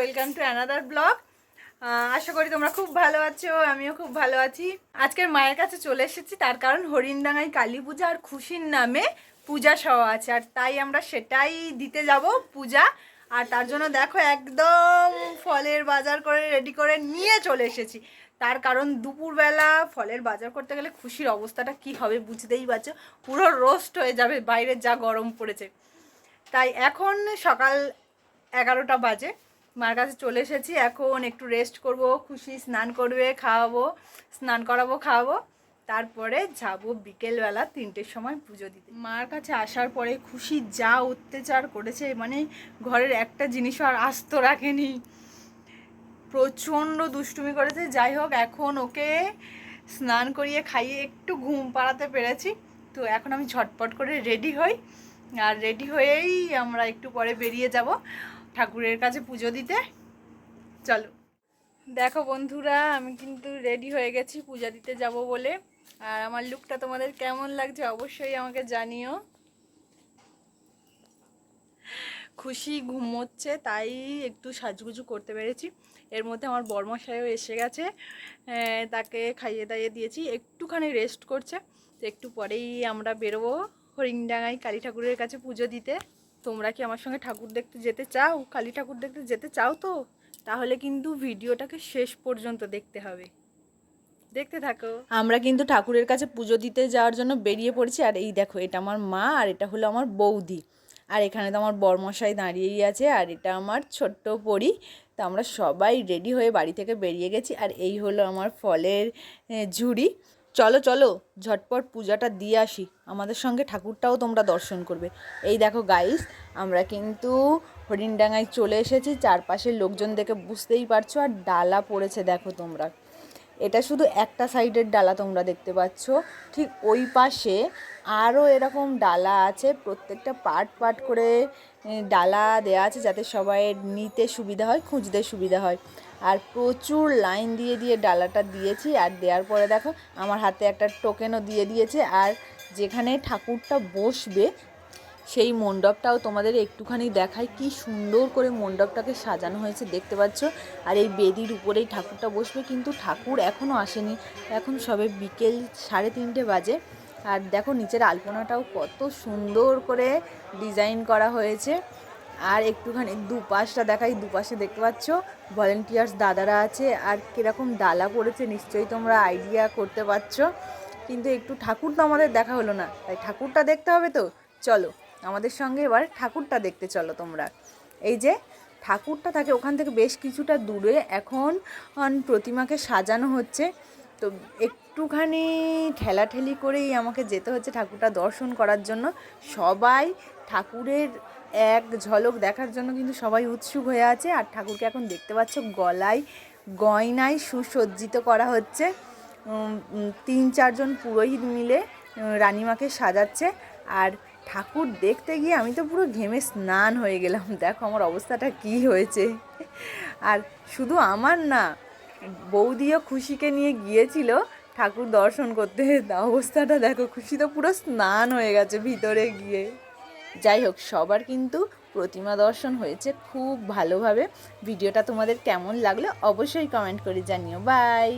Welcome to another blog আশা করি তোমরা খুব ভালো আছো, আমিও খুব ভালো আছি। আজকের মায়ের কাছে চলে এসেছি, তার কারণ হরিণডাঙ্গায় কালী পূজা আর খুশির নামে পূজা সহ আছে, আর তাই আমরা সেটাই দিতে যাব পূজা। আর তার জন্য দেখো একদম ফলের বাজার করে রেডি করে নিয়ে চলে এসেছি। তার কারণ দুপুরবেলা ফলের বাজার করতে গেলে খুশির অবস্থাটা কি হবে বুঝতেই পারছ? পুরো রোস্ট হয়ে যাবে, বাইরে যা গরম পড়েছে। তাই এখন সকাল এগারোটা বাজে। মার কাছে চলে এসেছি। এখন একটু রেস্ট করব, খুশি স্নান করবে, খাওয়াবো, স্নান করাবো, খাওয়াবো। তারপরে যাব বিকেলবেলা তিনটের সময় পুজো দিতে। মার কাছে আসার পরে খুশি যা অত্যাচার করেছে মানে ঘরের একটা জিনিসও আর আস্ত রাখেনি। প্রচণ্ড দুষ্টুমি করেছে। যাই হোক, এখন ওকে স্নান করিয়ে খাইয়ে একটু ঘুম পাড়াতে পেরেছি। তো এখন আমি ঝটপট করে রেডি হই। আর রেডি হয়েই আমরা একটু পরে বেরিয়ে যাব। ঠাকুরের কাছে পুজো দিতে? চলো। দেখো বন্ধুরা, আমি কিন্তু রেডি হয়ে গেছি পূজা দিতে যাব বলে। আর আমার লুকটা তোমাদের কেমন লাগছে অবশ্যই আমাকে জানিও। খুশি ঘুমোচ্ছে তাই একটু সাজগুজু করতে পেরেছি। এর মধ্যে আমার বর্মশাইও এসে গেছে। তাকে খাইয়ে দাইয়ে দিয়েছি। একটুখানি রেস্ট করছে। তো একটু পরেই আমরা বেরোবো হরিণডাঙ্গাই কালী ঠাকুরের কাছে পুজো দিতে। তোমরা কি আমার সঙ্গে ঠাকুর দেখতে যেতে চাও? কালী ঠাকুর দেখতে যেতে চাও তো? তাহলে কিন্তু ভিডিওটাকে শেষ পর্যন্ত দেখতে হবে। দেখতে থাকো। আমরা কিন্তু ঠাকুরের কাছে পুজো দিতে যাওয়ার জন্য বেরিয়ে পড়েছি। আর এই দেখো, এটা আমার মা আর এটা হলো আমার বৌদি। আর এখানে তো আমার বরমশাই দাঁড়িয়েই আছে আর এটা আমার ছোট্ট পরি। তো আমরা সবাই রেডি হয়ে বাড়ি থেকে বেরিয়ে গেছি। আর এই হলো আমার ফলের ঝুড়ি। চলো চলো, ঝটপট পূজাটা দিয়ে আসি। আমাদের সঙ্গে ঠাকুরটাও তোমরা দর্শন করবে। এই দেখো গাইস আমরা কিন্তু হরিণডাঙ্গায় চলে এসেছি। চারপাশের লোকজন দেখে বুঝতেই পারছ, আর ডালা পড়েছে দেখো তোমরা। এটা শুধু একটা সাইডের ডালা তোমরা দেখতে পাচ্ছ। ঠিক ওই পাশে আরও এরকম ডালা আছে, প্রত্যেকটা পার্ট পার্ট করে ডালা দেওয়া আছে যাতে সবাই নিতে সুবিধা হয়, খুঁজতে সুবিধা হয়। আর প্রচুর লাইন দিয়ে দিয়ে ডালাটা দিয়েছি আর দেওয়ার পরে দেখো, আমার হাতে একটা টোকেনও দিয়ে দিয়েছে। আর যেখানে ঠাকুরটা বসবে সেই মণ্ডপটাও তোমাদের একটুখানি দেখায় কি সুন্দর করে মণ্ডপটাকে সাজানো হয়েছে, দেখতে পাচ্ছ? আর এই বেদির উপরেই ঠাকুরটা বসবে, কিন্তু ঠাকুর এখনও আসেনি। এখন সবে বিকেল সাড়ে তিনটে বাজে। আর দেখো নিচের আলপনাটাও কত সুন্দর করে ডিজাইন করা হয়েছে। আর একটুখানি দুপাশটা দেখাই, দুপাশে দেখতে পাচ্ছ? ভলেন্টিয়ার্স দাদারা আছে, আর কীরকম ডালা পড়েছে নিশ্চয়ই তোমরা আইডিয়া করতে পারছ। কিন্তু একটু ঠাকুর তো আমাদের দেখা হলো না, তাই ঠাকুরটা দেখতে হবে তো? চলো। আমাদের সঙ্গে এবার ঠাকুরটা দেখতে চলো তোমরা। এই যে ঠাকুরটা থাকে ওখান থেকে বেশ কিছুটা দূরে। এখন প্রতিমাকে সাজানো হচ্ছে। তো একটুখানি ঠেলাঠেলি করেই আমাকে যেতে হচ্ছে ঠাকুরটা দর্শন করার জন্য। সবাই ঠাকুরের এক ঝলক দেখার জন্য কিন্তু সবাই উৎসুক হয়ে আছে। আর ঠাকুরকে এখন দেখতে পাচ্ছ গলায় গয়নায় সুসজ্জিত করা হচ্ছে। তিন চারজন পুরোহিত মিলে রানিমাকে সাজাচ্ছে। আর ঠাকুর দেখতে গিয়ে আমি তো পুরো ঘেমে স্নান হয়ে গেলাম। দেখো আমার অবস্থাটা কি হয়েছে। আর শুধু আমার না, বৌদিও খুশিকে নিয়ে গিয়েছিল ঠাকুর দর্শন করতে। অবস্থাটা দেখো, খুশি তো পুরো স্নান হয়ে গেছে ভিতরে গিয়ে। যাই হোক, সবার কিন্তু প্রতিমা দর্শন হয়েছে খুব ভালোভাবে। ভিডিওটা তোমাদের কেমন লাগল অবশ্যই কমেন্ট করে জানিও। বাই